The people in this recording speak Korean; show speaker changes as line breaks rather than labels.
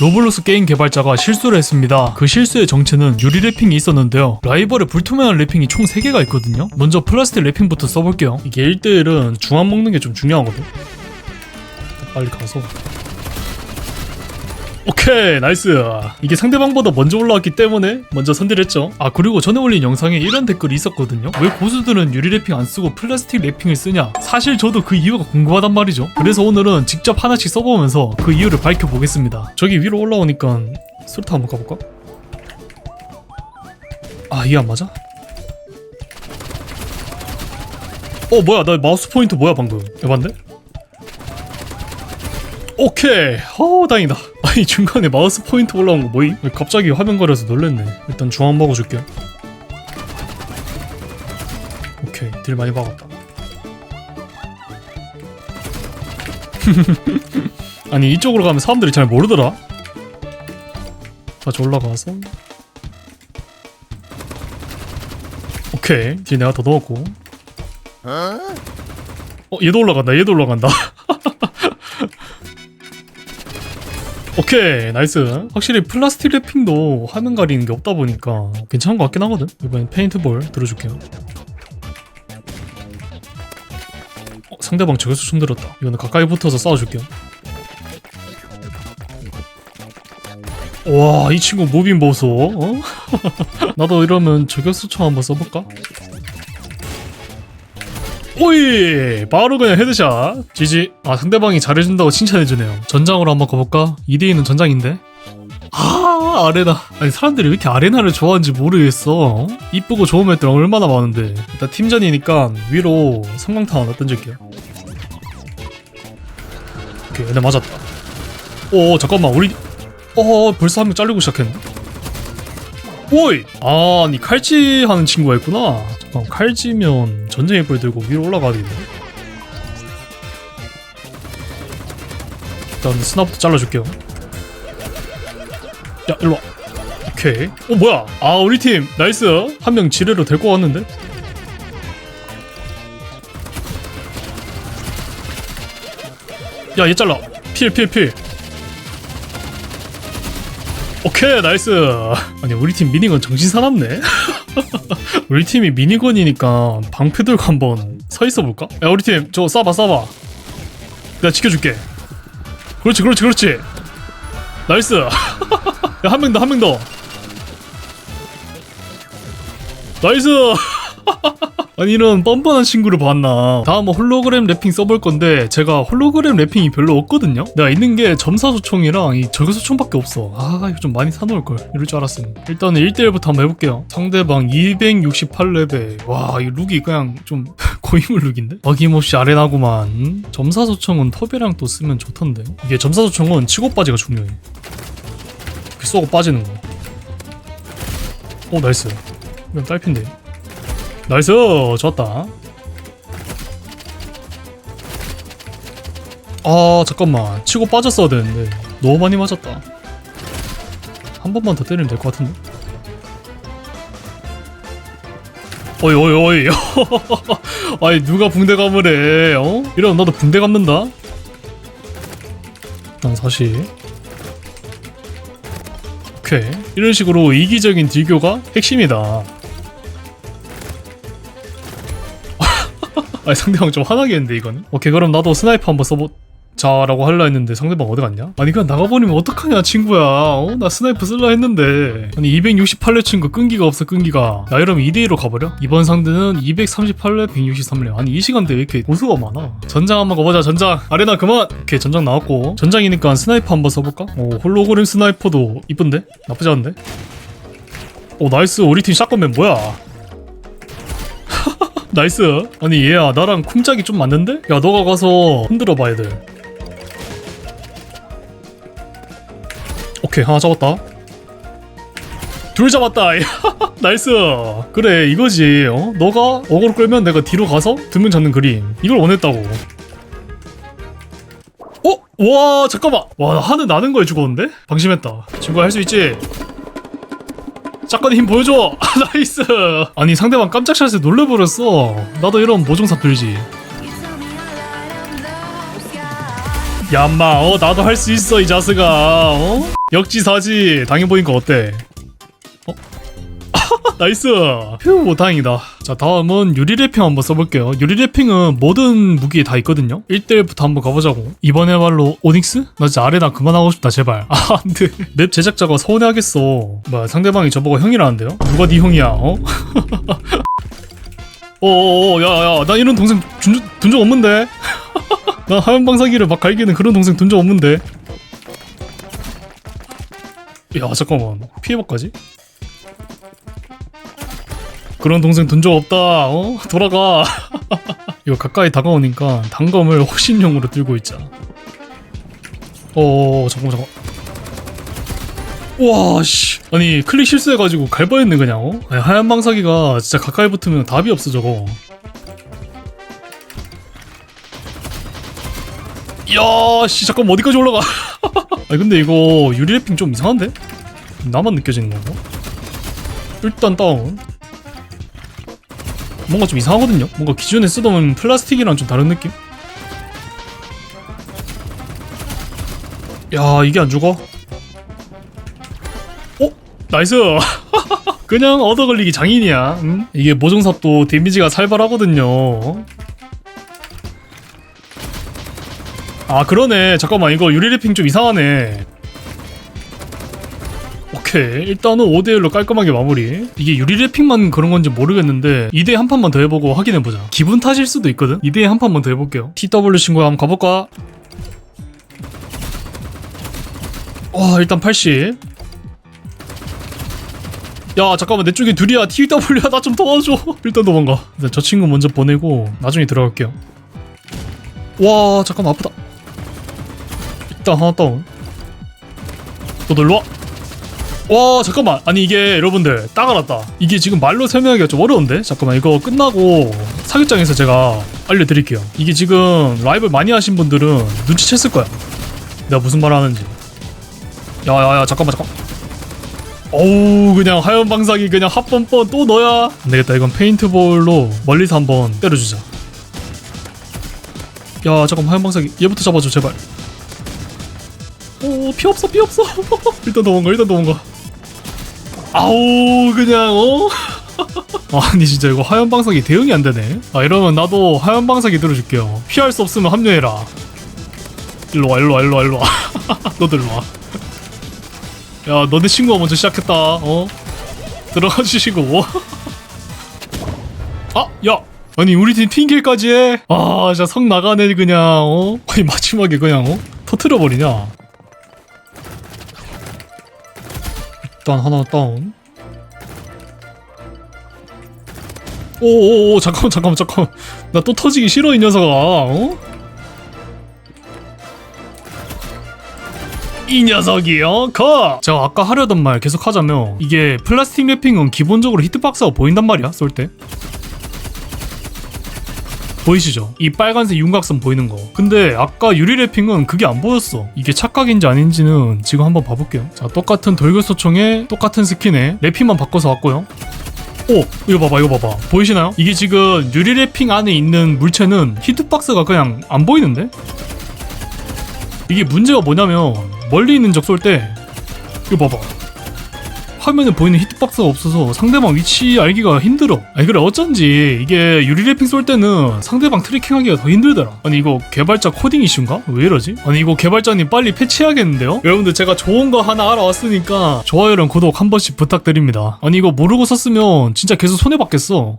로블록스 게임 개발자가 실수를 했습니다. 그 실수의 정체는 유리 랩핑이 있었는데요. 라이벌의 불투명한 랩핑이 총 3개가 있거든요. 먼저 플라스틱 랩핑부터 써볼게요. 이게 1대1은 중앙 먹는 게 좀 중요하거든. 빨리 가서. 오케이 나이스. 이게 상대방보다 먼저 올라왔기 때문에 먼저 선딜 했죠. 아 그리고 전에 올린 영상에 이런 댓글이 있었거든요. 왜 고수들은 유리 랩핑 안 쓰고 플라스틱 랩핑을 쓰냐? 사실 저도 그 이유가 궁금하단 말이죠. 그래서 오늘은 직접 하나씩 써보면서 그 이유를 밝혀보겠습니다. 저기 위로 올라오니까 수류탄 한번 가볼까? 아 이게 안 맞아? 어 뭐야? 나 마우스 포인트 뭐야 방금? 에반데? 오케이. 어 다행이다. 아니 중간에 마우스 포인트 올라온 거 뭐임? 왜 갑자기 화면 가려서 놀랬네. 일단 중앙 먹어줄게요. 오케이. 딜 많이 박았다. 아니 이쪽으로 가면 사람들이 잘 모르더라. 다시 올라가서. 오케이. 딜 내가 더 넣었고. 어 얘도 올라간다. 얘도 올라간다 오케이 나이스. 확실히 플라스틱 랩핑도 화면 가리는 게 없다 보니까 괜찮은 것 같긴 하거든. 이번엔 페인트볼 들어줄게요. 어, 상대방 저격수 총 들었다. 이거는 가까이 붙어서 싸워줄게요. 와 이 친구 무빙 보소 어? 나도 이러면 저격수 총 한번 써볼까? 오이! 바로 그냥 헤드샷. 지지. 아 상대방이 잘해준다고 칭찬해주네요. 전장으로 한번 가볼까? 2대2는 전장인데? 아 아레나. 아니 사람들이 왜 이렇게 아레나를 좋아하는지 모르겠어. 이쁘고 좋은 맵들 얼마나 많은데. 일단 팀전이니까 위로 성광탄 하나 던질게요? 오케이 얘네 맞았다. 오 잠깐만 우리 어 벌써 한 명 잘리고 시작했네. 오이! 아 니 칼찌 하는 친구가 있구나 잠깐 칼찌면 전쟁의 뿔 들고 위로 올라가야겠네. 일단 스나부터 잘라줄게요. 야 일로와. 오케이. 어 뭐야? 아 우리 팀. 나이스. 한 명 지뢰로 데리고 왔는데? 야 얘 잘라. 필필 필. 오케이 나이스. 아니 우리 팀 미니건 정신 사납네 우리 팀이 미니건이니까 방패 들고 한번 서 있어 볼까? 야 우리 팀 저거 쏴봐 쏴봐. 내가 지켜줄게. 그렇지 그렇지 그렇지. 나이스. 야 한 명 더 한 명더. 나이스 아니 이런 뻔뻔한 친구를 봤나. 다음은 홀로그램 랩핑 써볼 건데 제가 홀로그램 랩핑이 별로 없거든요? 내가 있는 게 점사소총이랑 이 저격소총밖에 없어. 아 이거 좀 많이 사놓을걸. 이럴 줄 알았음 일단은 1대1부터 한번 해볼게요. 상대방 268레벨. 와이 룩이 그냥 좀 고인물 룩인데? 어김없이 아레나구만. 음? 점사소총은 톱이랑 또 쓰면 좋던데. 이게 점사소총은 치고 빠지가 중요해. 쏘고 빠지는 거오 나이스. 이건 딸핀데 나이스. 좋았다. 아 잠깐만. 치고 빠졌어야 되는데. 너무 많이 맞았다. 한 번만 더 때리면 될 것 같은데? 어이 어이 어이. 아니 누가 붕대 해 어? 이러면 나도 붕대 감는다? 난 사실. 오케이. 이런 식으로 이기적인 딜교가 핵심이다 아니 상대방 좀 화나겠는데 이거는 오케이 그럼 나도 스나이퍼 한번 써보 자라고 할라 했는데 상대방 어디 갔냐? 아니 그냥 나가버리면 어떡하냐 친구야 어? 나 스나이퍼 쓸라 했는데 아니 268렙 친구 끈기가 없어 끈기가 나 이러면 2대2로 가버려? 이번 상대는 238렙 163렙 아니 이 시간대에 왜 이렇게 고수가 많아 전장 한번 가보자 전장 아레나 그만 오케이 전장 나왔고 전장이니까 스나이퍼 한번 써볼까? 오 홀로그램 스나이퍼도 이쁜데? 나쁘지 않은데? 오 나이스 우리 팀 샷건맨 뭐야 나이스 아니 얘야 나랑 쿵짝이 좀 맞는데? 야 너가 가서 흔들어 봐 애들 오케이 하나 잡았다 둘 잡았다 나이스 그래 이거지 어? 너가 어그로 끌면 내가 뒤로 가서 두명 잡는 그림 이걸 원했다고 어? 와 잠깐만 와 하늘 나는 거에 죽었는데? 방심했다 친구야 할 수 있지? 샷건의 힘 보여줘. 아, 나이스. 아니 상대방 깜짝 샷에 놀래버렸어. 나도 이런 모종삽 들지. 야, 인마, 어, 나도 할 수 있어, 이 자스가, 어? 역지사지. 당해보니까 어때? 어? 나이스 휴 다행이다 자 다음은 유리 래핑 한번 써볼게요 유리 래핑은 모든 무기에 다 있거든요 1대1부터 한번 가보자고 이번에말로 오닉스? 나 진짜 아레나 그만하고 싶다 제발 아 안돼 맵 제작자가 서운해하겠어 뭐야 상대방이 저보고 형이라는데요? 누가 네 형이야 어? 어어어 야야 나 이런 동생 둔 적 없는데 나 하얀 방사기를 막 갈기는 그런 동생 둔 적 없는데 야 잠깐만 피해박까지? 그런 동생 둔 적 없다 어? 돌아가 이거 가까이 다가오니까 단검을 호신용으로 들고 있자 어어어 잠깐만 잠깐만 와 씨 아니 클릭 실수해가지고 갈 뻔했네 그냥 어? 아니, 하얀 방사기가 진짜 가까이 붙으면 답이 없어 저거 야 씨 잠깐 만 어디까지 올라가 아니 근데 이거 유리 랩핑 좀 이상한데? 나만 느껴지는 건가? 일단 다운 뭔가 좀 이상하거든요? 뭔가 기존에 쓰던 플라스틱이랑 좀 다른 느낌? 야 이게 안 죽어? 어? 나이스! 그냥 얻어 걸리기 장인이야 응? 이게 모종삽도 데미지가 살벌하거든요 아 그러네 잠깐만 이거 유리래핑 좀 이상하네 오케이. 일단은 5대1로 깔끔하게 마무리. 이게 유리래핑만 그런 건지 모르겠는데 2대 한 판만 더 해보고 확인해보자. 기분 탓일 수도 있거든? 2대 한 판만 더 해볼게요. TW 친구야 한번 가볼까? 와 일단 80 야 잠깐만. 내 쪽에 둘이야. TW야 나 좀 도와줘. 일단 도망가. 일단 저 친구 먼저 보내고 나중에 들어갈게요. 와 잠깐만. 아프다. 일단 하나 다운. 너도 일로와 와 잠깐만. 아니 이게 여러분들 딱 알았다. 이게 지금 말로 설명하기가 좀 어려운데? 잠깐만 이거 끝나고 사격장에서 제가 알려드릴게요. 이게 지금 라이브 많이 하신 분들은 눈치챘을 거야. 내가 무슨 말 하는지. 야야야 잠깐만 잠깐 어우 그냥 하얀 방사기 그냥 합번번 또 너야 안 되겠다. 이건 페인트볼로 멀리서 한번 때려주자. 야 잠깐만 하얀 방사기 얘부터 잡아줘 제발. 오피 없어 피 없어. 일단 도망가 일단 도망가 아우 그냥 어? 아니 진짜 이거 하얀 방사기 대응이 안 되네. 아 이러면 나도 하얀 방사기 들어줄게요. 피할 수 없으면 합류해라. 일로 와 일로 와 일로 와 일로 와. 너도 일로와. 야 너네 친구가 먼저 시작했다 어? 들어가 주시고. 아 야! 아니 우리 팀 핑킬까지 해 아 진짜 성 나가네 그냥 어? 아니 마지막에 그냥 어? 터트려 버리냐 일단 하나 다운. 오오오 잠깐만 잠깐만 잠깐만. 나 또 터지기 싫어 이 녀석아. 어? 이 녀석이요? 컷 제가 아까 하려던 말 계속 하자면 이게 플라스틱 랩핑은 기본적으로 히트박스가 보인단 말이야 쏠 때 보이시죠? 이 빨간색 윤곽선 보이는 거 근데 아까 유리 랩핑은 그게 안 보였어 이게 착각인지 아닌지는 지금 한번 봐볼게요 자 똑같은 돌격소총에 똑같은 스킨에 랩핑만 바꿔서 왔고요 오 이거 봐봐 이거 봐봐 보이시나요? 이게 지금 유리 랩핑 안에 있는 물체는 히트박스가 그냥 안 보이는데? 이게 문제가 뭐냐면 멀리 있는 적 쏠 때 이거 봐봐 화면에 보이는 히트박스가 없어서 상대방 위치 알기가 힘들어 아니 그래 어쩐지 이게 유리래핑 쏠 때는 상대방 트래킹하기가 더 힘들더라 아니 이거 개발자 코딩 이슈인가? 왜 이러지? 아니 이거 개발자님 빨리 패치해야겠는데요? 여러분들 제가 좋은 거 하나 알아왔으니까 좋아요랑 구독 한 번씩 부탁드립니다 아니 이거 모르고 썼으면 진짜 계속 손해받겠어